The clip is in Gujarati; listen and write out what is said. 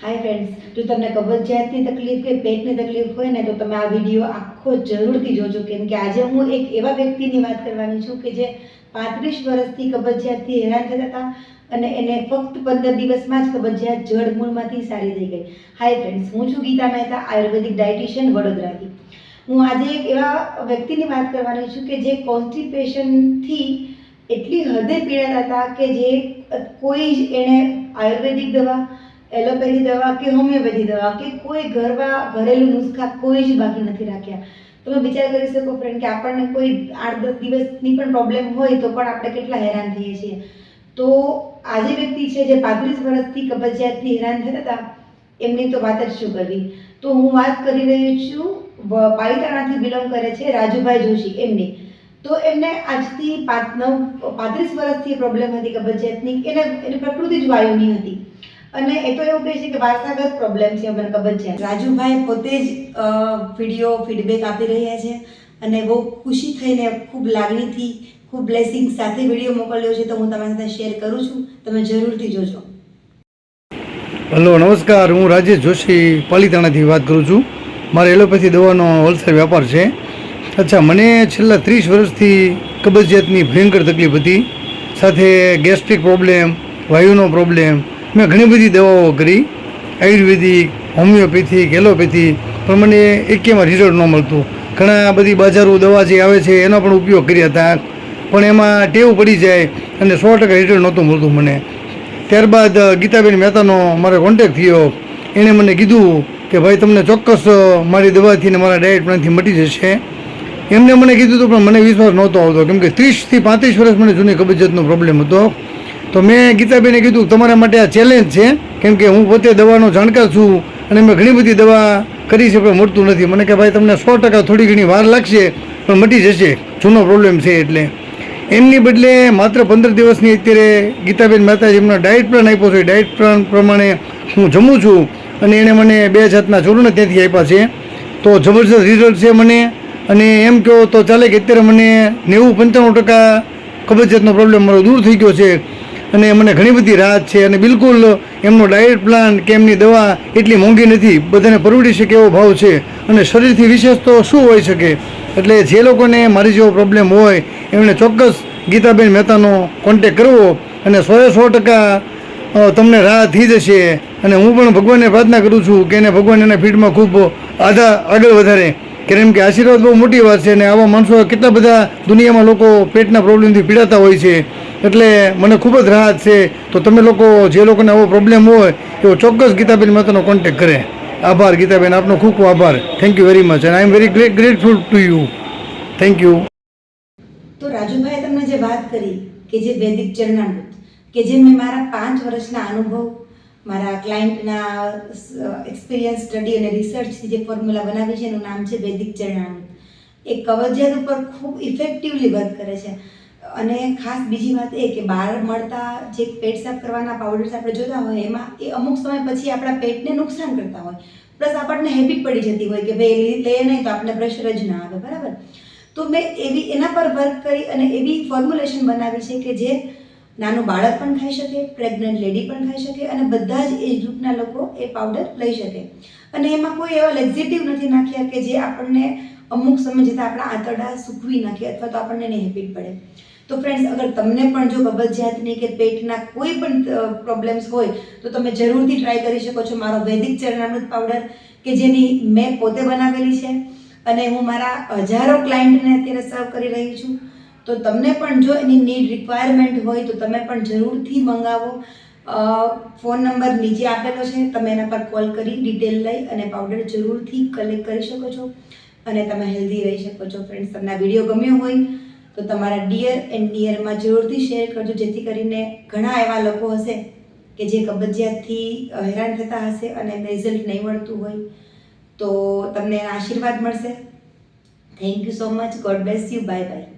હાય ફ્રેન્ડ્સ જો તમને કબજિયાતની તકલીફ કે પેટની તકલીફ હોય ને, તો તમે આ વીડિયો આખો જરૂરથી જોજો. કેમ કે આજે હું એક એવા વ્યક્તિની વાત કરવાની છું કે જે પાંત્રીસ વર્ષથી કબજિયાતથી હેરાન થતા હતા અને એને ફક્ત પંદર દિવસમાં જ કબજિયાત જડ મૂળમાંથી સારી થઈ ગઈ. હાય ફ્રેન્ડ્સ હું છું ગીતા મહેતા, આયુર્વેદિક ડાયટિશિયન વડોદરાથી. હું આજે એક એવા વ્યક્તિની વાત કરવાની છું કે જે કોન્સ્ટિપેશનથી એટલી હદે પીડાતા હતા કે જે કોઈ જ એણે આયુર્વેદિક દવા એલોપેથી દવા કે હોમિયોપેથી દવા કે કોઈ ઘરવા ઘરેલું નુસ્ખા કોઈ જ બાકી નથી રાખ્યા. તમે વિચાર કરી શકો ફ્રેન્ડ કે આપણને કોઈ આઠ દસ દિવસની પણ પ્રોબ્લેમ હોય તો પણ આપણે કેટલા હેરાન થઈએ છીએ. તો આજે વ્યક્તિ છે જે પાંત્રીસ વર્ષથી કબજિયાતથી હેરાન થતા હતા, એમની તો વાત જ શું કરવી? તો હું વાત કરી રહી છું પાલિતાણાથી બિલોંગ કરે છે રાજુભાઈ જોશી, એમની. તો એમને આજથી પાંચ, નવ, પાંત્રીસ વર્ષથી પ્રોબ્લેમ હતી કબજિયાતની. એને, એની પ્રકૃતિ જ વાયુની હતી. અને એ તો એવું કહે છે કે વારસાગત પ્રોબ્લેમ છે, મને કબજિયાત રાજુભાઈ પોતે જ વીડિયો ફીડબેક આપી રહ્યા છે અને બહુ ખુશી થઈને ખૂબ લાગણીથી, ખૂબ બ્લેસિંગ સાથે વીડિયો મોકલ્યો છે. તો હું તમારી સાથે શેર કરું છું. તમે જરૂરથી જોજો. હલો, નમસ્કાર. હું રાજેશ જોશી, પાલીતાણાથી વાત કરું છું. મારે એલોપેથી દવાનો હોલસેલ વ્યાપાર છે. અચ્છા, મને છેલ્લા ત્રીસ વર્ષથી કબજિયાતની ભયંકર તકલીફ હતી. સાથે ગેસ્ટ્રિક પ્રોબ્લેમ વાયુનો પ્રોબ્લેમ મેં ઘણી બધી દવાઓ કરી. આયુર્વેદિક હોમિયોપેથિક એલોપેથી પણ મને એકેમાં રિઝલ્ટ ન મળતું. ઘણા બધી બજારો દવા જે આવે છે, એનો પણ ઉપયોગ કર્યા હતા. પણ એમાં ટેવ પડી જાય અને સો ટકા રિઝલ્ટ નહોતું મળતું મને. ત્યારબાદ ગીતાબેન મહેતાનો મારો કોન્ટેક થયો. એણે મને કીધું કે, ભાઈ, તમને ચોક્કસ મારી દવાથી ને મારા ડાયટ પ્લાનથી મટી જશે. એમને મને કીધું હતું, પણ મને વિશ્વાસ નહોતો આવતો. કેમ કે ત્રીસથી પાંત્રીસ વર્ષ મને જૂની કબજિયાતનો પ્રોબ્લેમ હતો. તો મેં ગીતાબેને કીધું તમારા માટે આ ચેલેન્જ છે, કેમ કે હું પોતે દવાનો જાણકાર છું અને મેં ઘણી બધી દવા કરી છે, પણ મળતું નથી. મને કે ભાઈ તમને સો ટકા થોડી ઘણી વાર લાગશે, પણ મટી જશે. જૂનો પ્રોબ્લેમ છે એટલે. એમની બદલે માત્ર પંદર દિવસની અત્યારે ગીતાબેન મહેતા એમનો ડાયટ પ્લાન આપ્યો છે. ડાયટ પ્લાન પ્રમાણે હું જમું છું અને એણે મને બે જાતના ચૂર્ણ ત્યાંથી આપ્યા છે. તો જબરજસ્ત રિઝલ્ટ છે મને અને એમ કહો તો ચાલે કે અત્યારે મને નેવું પંચાણું ટકા કબજિયાતનો પ્રોબ્લેમ મારો દૂર થઈ ગયો છે. અને મને ઘણી બધી રાહત છે અને બિલકુલ એમનો ડાયટ પ્લાન કે એમની દવા એટલી મોંઘી નથી, બધાને પરવડી શકે એવો ભાવ છે. અને શરીરથી વિશેષ તો શું હોઈ શકે? એટલે જે લોકોને મારી જેવો પ્રોબ્લેમ હોય, એમણે ચોક્કસ ગીતાબેન મહેતાનો કોન્ટેક કરવો અને સોએ સો ટકા તમને રાહત થઈ જશે. અને હું પણ ભગવાનને પ્રાર્થના કરું છું કે એને ભગવાન એના ફીડમાં ખૂબ આધા આગળ વધારે. કેમ કે આશીર્વાદ બહુ મોટી વાત છે અને આવા માણસો કેટલા બધા દુનિયામાં લોકો પેટના પ્રોબ્લેમથી પીડાતા હોય છે. એટલે મને ખૂબ જ રાહત છે. તો તમે લોકો જે લોકોને આવો પ્રોબ્લેમ હોય, એવો ચોક્કસ ગીતાબેન મહેતાનો કોન્ટેક કરે. આભાર ગીતાબેન, આપનો ખૂબ ખૂબ આભાર. Thank you very much and I am very great grateful to you thank you તો રાજુભાઈએ તમને જે વાત કરી કે જે વૈદિક ચરણામૃત, કે જે મેં મારા પાંચ વર્ષના અનુભવ, મારા ક્લાયન્ટના એક્સપિરિયન્સ સ્ટડી અને રિસર્ચથી જે ફોર્મ્યુલા બનાવી છે, એનું નામ છે વૈદિક ચરણામૃત. એ કવજિયાત ઉપર ખૂબ ઇફેક્ટિવલી વર્ક કરે છે. અને ખાસ બીજી વાત એ કે બહાર મળતા જે પેટ સાફ કરવાના પાવડર્સ આપણે જોતા હોય, એમાં એ અમુક સમય પછી આપણા પેટને નુકસાન કરતા હોય. પ્લસ આપણને હેબિટ પડી જતી હોય કે ભાઈ લઈએ નહીં તો આપણે પ્રેશર જ ના આવે, બરાબર? તો મેં એવી, એના પર વર્ક કરી અને એવી ફોર્મ્યુલેશન બનાવી છે કે જે નાનું બાળક પણ ખાઈ શકે પ્રેગ્નન્ટ લેડી પણ ખાઈ શકે અને બધા જ એજ ગ્રુપના લોકો એ પાવડર લઈ શકે. અને એમાં કોઈ એવા લેક્ઝિટિવ નથી નાખ્યા કે જે આપણને અમુક સમય જતાં આપણા આંતરડા સૂકવી નાખે અથવા તો આપણને એની હેબિટ પડે. તો ફ્રેન્ડ્સ અગર તમને પણ જો કબજિયાતની કે પેટના કોઈ પણ પ્રોબ્લેમ્સ હોય, તો તમે જરૂરથી ટ્રાય કરી શકો છો મારો વૈદિક ચરણામૃત પાવડર કે જેની મેં પોતે બનાવેલી છે. અને હું મારા હજારો ક્લાયન્ટને અત્યારે સર્વ કરી રહી છું. તો તમને પણ જો એની નીડ રિક્વાયરમેન્ટ હોય, તો તમે પણ જરૂરથી મંગાવો. ફોન નંબર નીચે આપેલો છે. તમે એના પર કોલ કરી ડિટેલ લઈ અને પાવડર જરૂરથી કલેક્ટ કરી શકો છો. અને તમે હેલ્ધી રહી શકો છો ફ્રેન્ડ્સ તમને આ વીડિયો ગમ્યો હોય તો તમારા ડિયર એન્ડ નિયરમાં જરૂરથી શેર કરજો, જેથી કરીને ઘણા એવા લોકો હશે કે જે કબજિયાતથી હેરાન થતા હશે અને રિઝલ્ટ નહીં મળતું હોય. તો તમને આશીર્વાદ મળશે. Thank you so much God bless you bye bye